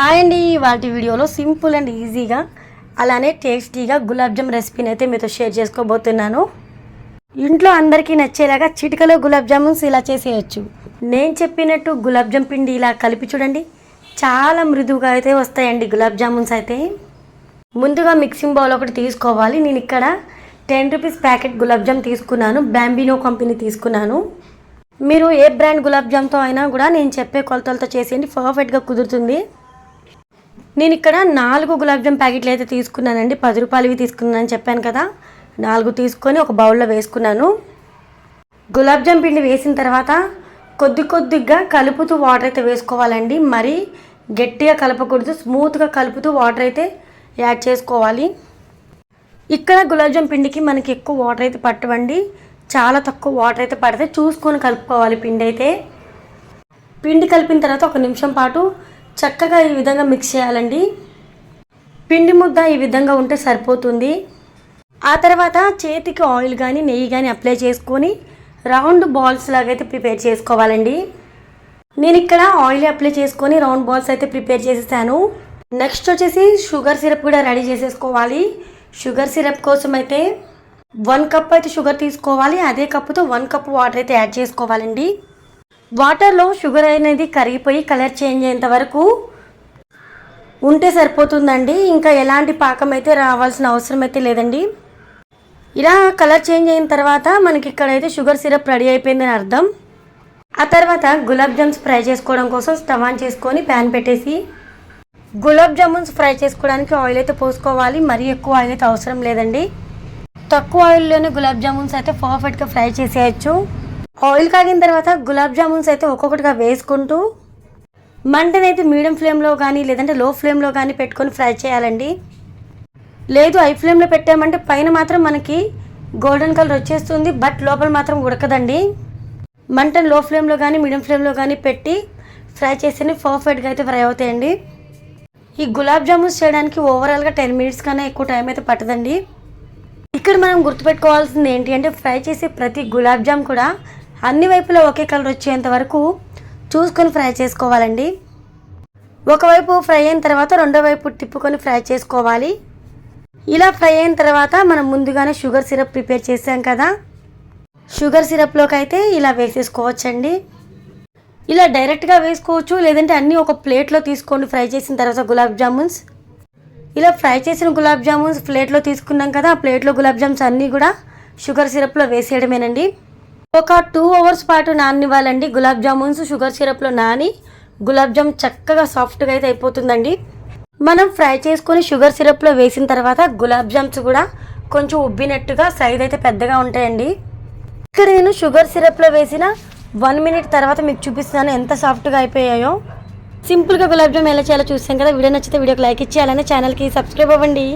Hi అండి వాటి వీడియోలో సింపుల్ అండ్ ఈజీగా అలానే టేస్టీగా గులాబ్ జామ్ రెసిపీని అయితే మీతో షేర్ చేసుకోబోతున్నాను. ఇంట్లో అందరికీ నచ్చేలాగా చిటికలో గులాబ్ జామున్స్ ఇలా చేసేయచ్చు. నేను చెప్పినట్టు గులాబ్ జామ్ పిండి ఇలా కలిపి చూడండి చాలా మృదువుగా అయితే వస్తాయండి గులాబ్ జామున్స్ అయితే. ముందుగా మిక్సింగ్ బౌల్ ఒకటి తీసుకోవాలి నేను ఇక్కడ ten rupees packet gulab jam తీసుకున్నాను బ్యాంబినో కంపెనీ తీసుకున్నాను. మీరు ఏ బ్రాండ్ గులాబ్ జామ్తో అయినా కూడా నేను చెప్పే కొలతలతో చేసేయండి పర్ఫెక్ట్గా కుదురుతుంది. నేను ఇక్కడ నాలుగు గులాబ్ జామ్ ప్యాకెట్లు అయితే తీసుకున్నానండి. పది రూపాయలవి తీసుకున్నానని చెప్పాను కదా. నాలుగు తీసుకొని ఒక బౌల్లో వేసుకున్నాను. గులాబ్ జామ్ పిండి వేసిన తర్వాత కొద్ది కొద్దిగా కలుపుతూ వాటర్ అయితే వేసుకోవాలండి. మరి గట్టిగా కలపకూడదు. స్మూత్గా కలుపుతూ వాటర్ అయితే యాడ్ చేసుకోవాలి. ఇక్కడ గులాబ్ జామ్ పిండికి మనకి ఎక్కువ వాటర్ అయితే పట్టవండి. చాలా తక్కువ వాటర్ అయితే పడితే చూసుకొని కలుపుకోవాలి పిండి అయితే. పిండి కలిపిన తర్వాత ఒక నిమిషం పాటు చక్కగా ఈ విధంగా మిక్స్ చేయాలండి. పిండి ముద్ద ఈ విధంగా ఉంటే సరిపోతుంది. ఆ తర్వాత చేతికి ఆయిల్ కానీ నెయ్యి కానీ అప్లై చేసుకొని రౌండ్ బాల్స్ లాగా అయితే ప్రిపేర్ చేసుకోవాలండి. నేను ఇక్కడ ఆయిల్ అప్లై చేసుకొని రౌండ్ బాల్స్ అయితే ప్రిపేర్ చేసేసాను. నెక్స్ట్ వచ్చేసి షుగర్ సిరప్ కూడా రెడీ చేసేసుకోవాలి. షుగర్ సిరప్ కోసం అయితే వన్ కప్ అయితే షుగర్ తీసుకోవాలి. అదే కప్పుతో వన్ కప్ వాటర్ అయితే యాడ్ చేసుకోవాలండి. వాటర్లో షుగర్ అనేది కరిగిపోయి కలర్ చేంజ్ అయ్యేంత వరకు ఉంటే సరిపోతుందండి. ఇంకా ఎలాంటి పాకం అయితే రావాల్సిన అవసరం అయితే లేదండి. ఇలా కలర్ చేంజ్ అయిన తర్వాత మనకి ఇక్కడైతే షుగర్ సిరప్ రెడీ అయిపోయిందని అర్థం. ఆ తర్వాత గులాబ్ జామ్స్ ఫ్రై చేసుకోవడం కోసం స్టవ్ ఆన్ చేసుకొని ప్యాన్ పెట్టేసి గులాబ్ జామున్స్ ఫ్రై చేసుకోవడానికి ఆయిల్ అయితే పోసుకోవాలి. మరీ ఎక్కువ ఆయిల్ అయితే అవసరం లేదండి. తక్కువ ఆయిల్లోనే గులాబ్ జామున్స్ అయితే పర్ఫెక్ట్గా ఫ్రై చేసేయచ్చు. ఆయిల్ కాగిన తర్వాత గులాబ్ జామున్స్ అయితే ఒక్కొక్కటిగా వేసుకుంటూ మంటనైతే మీడియం ఫ్లేమ్లో కానీ లేదంటే లో ఫ్లేమ్లో కానీ పెట్టుకొని ఫ్రై చేయాలండి. లేదు హై ఫ్లేమ్లో పెట్టామంటే పైన మాత్రం మనకి గోల్డెన్ కలర్ వచ్చేస్తుంది బట్ లోపల మాత్రం ఉడకదండి. మంటను లో ఫ్లేమ్లో కానీ మీడియం ఫ్లేమ్లో కానీ పెట్టి ఫ్రై చేస్తేనే పర్ఫెక్ట్గా అయితే ఫ్రై అవుతాయండి. ఈ గులాబ్ జామున్స్ చేయడానికి ఓవరాల్గా టెన్ మినిట్స్ కన్నా ఎక్కువ టైం అయితే పట్టదండి. ఇక్కడ మనం గుర్తుపెట్టుకోవాల్సింది ఏంటి అంటే ఫ్రై చేసే ప్రతి గులాబ్ జామ్ కూడా అన్ని వైపులా ఒకే కలర్ వచ్చేంత వరకు చూసుకొని ఫ్రై చేసుకోవాలండి. ఒకవైపు ఫ్రై అయిన తర్వాత రెండో వైపు తిప్పుకొని ఫ్రై చేసుకోవాలి. ఇలా ఫ్రై అయిన తర్వాత మనం ముందుగానే షుగర్ సిరప్ ప్రిపేర్ చేసాం కదా. షుగర్ సిరప్లోకి అయితే ఇలా వేసేసుకోవచ్చండి. ఇలా డైరెక్ట్గా వేసుకోవచ్చు లేదంటే అన్నీ ఒక ప్లేట్లో తీసుకోండి ఫ్రై చేసిన తర్వాత గులాబ్ జామున్స్. ఇలా ఫ్రై చేసిన గులాబ్ జామున్స్ ప్లేట్లో తీసుకున్నాం కదా ఆ ప్లేట్లో గులాబ్ జామ్స్ అన్నీ కూడా షుగర్ సిరప్లో వేసేయడమేనండి. ఒక టూ అవర్స్ పాటు నాననివ్వాలండి. గులాబ్ జామున్స్ షుగర్ సిరప్లో నాని గులాబ్ జామ్ చక్కగా సాఫ్ట్గా అయితే అయిపోతుందండి. మనం ఫ్రై చేసుకొని షుగర్ సిరప్లో వేసిన తర్వాత గులాబ్ జామ్స్ కూడా కొంచెం ఉబ్బినట్టుగా సైజ్ అయితే పెద్దగా ఉంటాయండి. ఇక్కడ నేను షుగర్ సిరప్లో వేసిన వన్ మినిట్ తర్వాత మీకు చూపిస్తున్నాను ఎంత సాఫ్ట్గా అయిపోయాయో. సింపుల్గా గులాబ్ జామ్ ఎలా చేయాలో చూసాం కదా. వీడియో నచ్చితే వీడియోకి లైక్ ఇచ్చి అలానే ఛానల్కి సబ్స్క్రైబ్ అవ్వండి.